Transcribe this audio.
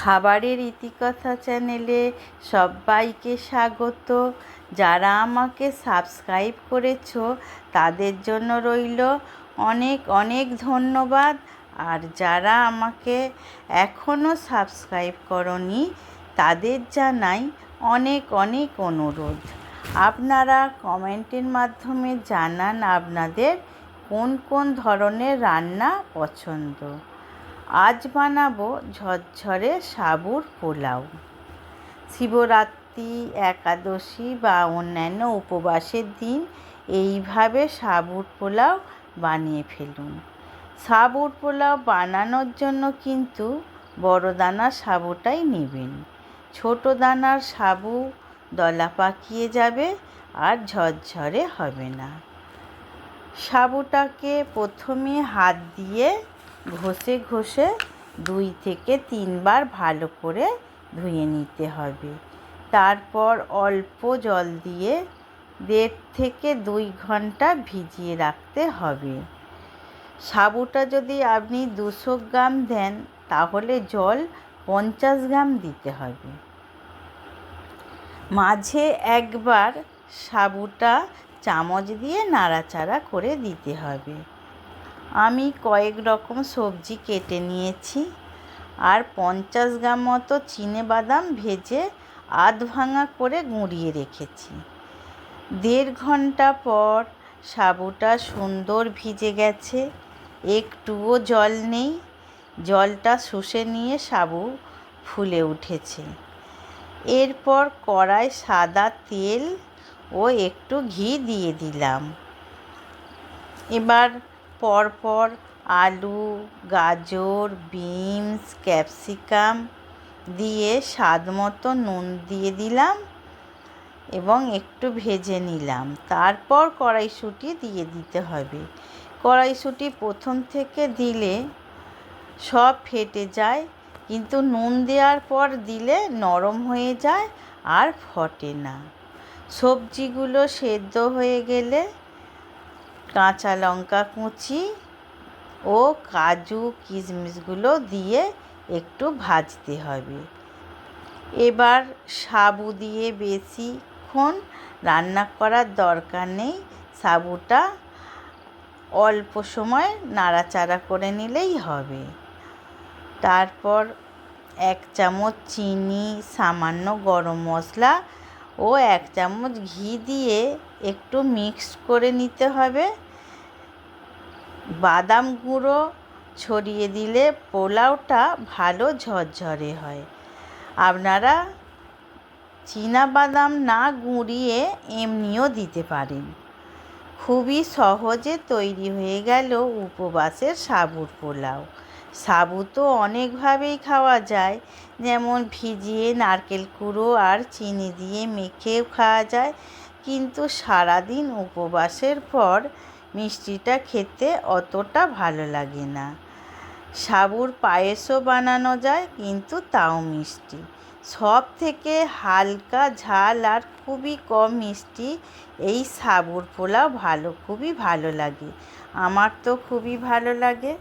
খাবারের ইতিকথা চ্যানেলে সব্বাইকে স্বাগত। যারা আমাকে সাবস্ক্রাইব করেছ, তাদের জন্য রইল অনেক অনেক ধন্যবাদ। আর যারা আমাকে এখনও সাবস্ক্রাইব করনি, তাদের জানাই অনেক অনেক অনুরোধ। আপনারা কমেন্টের মাধ্যমে জানান আপনাদের কোন কোন ধরনের রান্না পছন্দ। আজ বানাবো ঝরঝরে সাবুর পোলাও। শিবরাত্রি, একাদশী বা অন্যান্য উপবাসের দিন এইভাবে সাবুর পোলাও বানিয়ে ফেলুন। সাবুর পোলাও বানানোর জন্য কিন্তু বড় দানার সাবুটাই নেবেন। ছোট দানার সাবু দলা পাকিয়ে যাবে আর ঝরঝরে হবে না। সাবুটাকে প্রথমে হাত দিয়ে ঘষে ঘষে দুই থেকে তিনবার ভালো করে ধুয়ে নিতে হবে। তারপর অল্প জল দিয়ে দেড় থেকে দুই ঘণ্টা ভিজিয়ে রাখতে হবে। সাবুটা যদি আপনি দুশো গ্রাম দেন, তাহলে জল পঞ্চাশ গ্রাম দিতে হবে। মাঝে একবার সাবুটা চামচ দিয়ে নাড়াচাড়া করে দিতে হবে। আমি কয়েক রকম সবজি কেটে নিয়েছি আর পঞ্চাশ গ্রাম মতো বাদাম ভেজে আধ ভাঙা করে গুঁড়িয়ে রেখেছি। দেড় ঘণ্টা পর সাবুটা সুন্দর ভিজে গেছে, একটুও জল নেই, জলটা শুষে নিয়ে সাবু ফুলে উঠেছে। এরপর কড়াই সাদা তেল ও একটু ঘি দিয়ে দিলাম। এবার পরপর আলু, গাজর, বিনস, ক্যাপসিকাম দিয়ে স্বাদ মতো নুন দিয়ে দিলাম এবং একটু ভেজে নিলাম। তারপর কড়াইশুঁটি দিয়ে দিতে হবে। কড়াইশুঁটি প্রথম থেকে দিলে সব ফেটে যায়, কিন্তু নুন দেওয়ার পর দিলে নরম হয়ে যায় আর ফটে না। সবজিগুলো সেদ্ধ হয়ে গেলে কাঁচা লঙ্কা কুচি ও কাজু কিশমিশগুলো দিয়ে একটু ভাজতে হবে। এবার সাবু দিয়ে বেশিক্ষণ রান্না করার দরকার নেই। সাবুটা অল্প সময় নাড়াচাড়া করে নিলেই হবে। তারপর এক চামচ চিনি, সামান্য গরম মশলা ও এক চামচ ঘি দিয়ে একটু মিক্স করে নিতে হবে। বাদাম গুঁড়ো ছড়িয়ে দিলে পোলাওটা ভালো ঝরঝরে হয়। আপনারা বাদাম না গুঁড়িয়ে এমনিও দিতে পারেন। খুবই সহজে তৈরি হয়ে গেল উপবাসের সাবুর পোলাও। সাবু তো অনেকভাবেই খাওয়া যায়। যেমন ভিজিয়ে নারকেল কুড়ো আর চিনি দিয়ে মেখেও খাওয়া যায়। কিন্তু সারাদিন উপবাসের পর মিষ্টিটা খেতে অতটা ভালো লাগে না। সাবুর পায়েসও বানানো যায়, কিন্তু তাও মিষ্টি। সব থেকে হালকা ঝাল আর খুবই কম মিষ্টি এই সাবুর পোলাও ভালো, খুবই ভালো লাগে। আমার তো খুবই ভালো লাগে।